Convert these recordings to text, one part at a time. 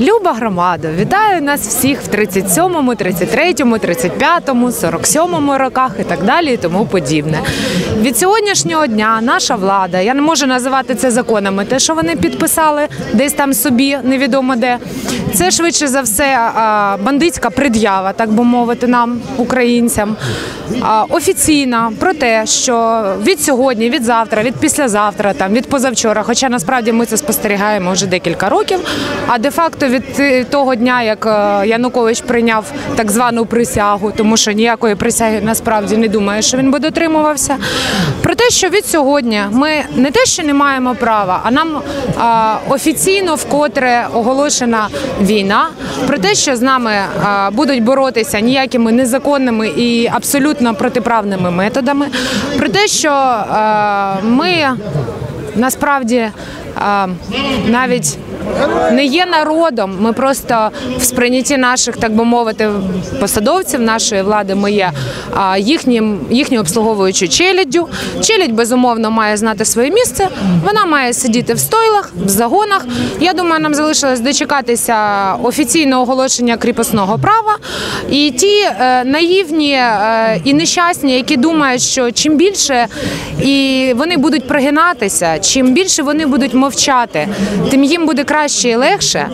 Люба громада, вітаю нас всіх в 37-му, 33-му, 35-му, 47-му роках і так далі, і тому подібне. Від сьогоднішнього дня наша влада, я не можу називати це законами, те, що вони підписали десь там собі, невідомо де. Це швидше за все бандитська пред'ява, так би мовити, нам, українцям. Офіційна про те, що від сьогодні, від завтра, від післязавтра, там від позавчора, хоча насправді ми це спостерігаємо вже декілька років. А де-факто від е, того дня, як е, Янукович прийняв так звану присягу, тому що ніякої присяги насправді не думаю, що він би дотримувався. Про те, що від сьогодні ми не те, що не маємо права, а нам а, офіційно вкотре оголошена війна. Про те, що з нами а, будуть боротися ніякими незаконними і абсолютно протиправними методами. Про те, що а, ми насправді навіть не є народом. Ми просто в сприйнятті наших, так би мовити, посадовців нашої влади. Ми є їхнім їхньою обслуговуючою челяддю. Челядь, безумовно, має знати своє місце. Вона має сидіти в стойлах, в загонах. Я думаю, нам залишилось дочекатися офіційного оголошення кріпосного права. І ті е, наївні е, і нещасні, які думають, що чим більше і вони будуть пригинатися, чим більше вони будуть мовчати, тим їм буде краще і легше.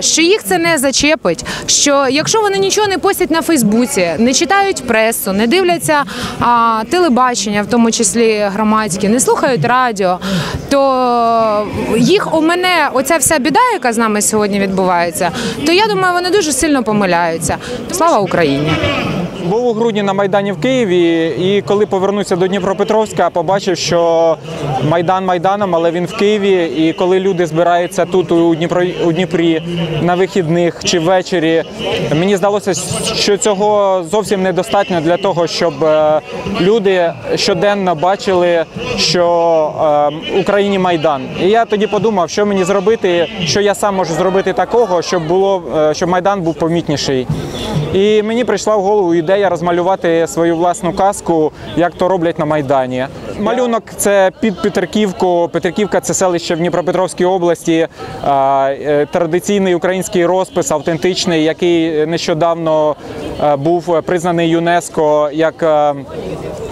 Що їх це не зачепить. Що якщо вони нічого не постять на Фейсбуці, не читають пресу, не дивляться телебачення, в тому числі громадські, не слухають радіо, то їх у мене оця вся біда, яка з нами сьогодні відбувається, то я думаю, вони дуже сильно помиляються. Слава Україні! Був у грудні на Майдані в Києві, і коли повернувся до Дніпропетровська, побачив, що Майдан Майданом, але він в Києві. І коли люди збираються тут у Дніпро у Дніпрі на вихідних чи ввечері, мені здалося, що цього зовсім недостатньо для того, щоб е, люди щоденно бачили, що е, в Україні Майдан. І я тоді подумав, що мені зробити, що я сам можу зробити такого, щоб було е, щоб Майдан був помітніший. І мені прийшла в голову ідея розмалювати свою власну казку, як то роблять на Майдані. Малюнок це під Петриківку. Петриківка це селище в Дніпропетровській області. Е, Традиційний український розпис, автентичний, який нещодавно е, був признаний ЮНЕСКО як е,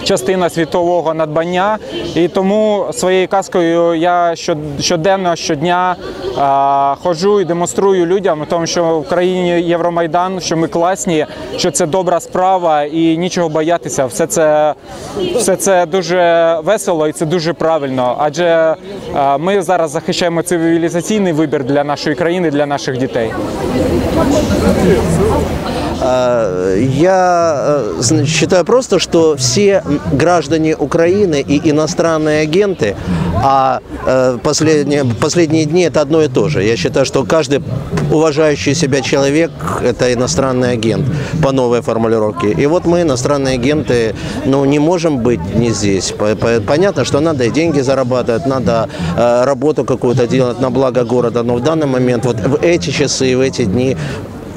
частина світового надбання. І тому своєю казкою я щоденно, щодня ходжу і демонструю людям, тому що в країні Євромайдан, що ми класні, що це добра справа і нічого боятися. Все це, все це дуже весело і це дуже правильно. Адже ми зараз захищаємо цивілізаційний вибір для нашої країни, для наших дітей. А, Я э, считаю просто, что все граждане Украины и иностранные агенты, а э, последние, последние дни это одно и то же. Я считаю, что каждый уважающий себя человек – это иностранный агент по новой формулировке. И вот мы, иностранные агенты, ну, не можем быть не здесь. По- по- Понятно, что надо и деньги зарабатывать, надо э, работу какую-то делать на благо города, но в данный момент, вот в эти часы, в эти дни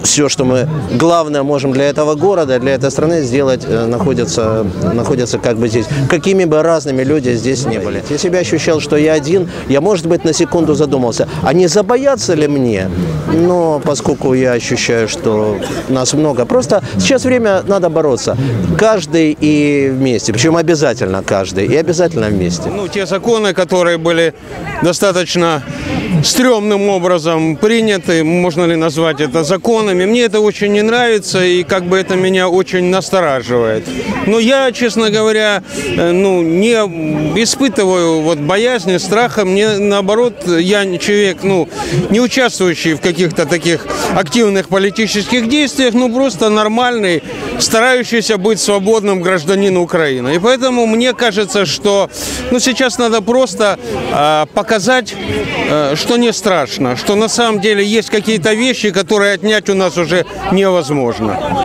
все, что мы главное можем для этого города, для этой страны сделать, э, находится, находится как бы здесь. Какими бы разными люди здесь не были. Я себя ощущал, что я один, я, может быть, на секунду задумался, а не забояться ли мне? Но поскольку я ощущаю, что нас много, просто сейчас время надо бороться. Каждый и вместе, причем обязательно каждый, и обязательно вместе. Ну, те законы, которые были достаточно стрёмным образом приняты, можно ли назвать это законами, мне это очень не нравится и как бы это меня очень настораживает. Но я, честно говоря, э, ну, не испытываю вот боязни, страха. Мне наоборот, я человек, ну, не участвующий в каких-то таких активных политических действиях, ну, просто нормальный, старающийся быть свободным гражданином Украины. И поэтому мне кажется, что ну, сейчас надо просто э, показать, э, что не страшно, что на самом деле есть какие-то вещи, которые отнять у нас уже невозможно.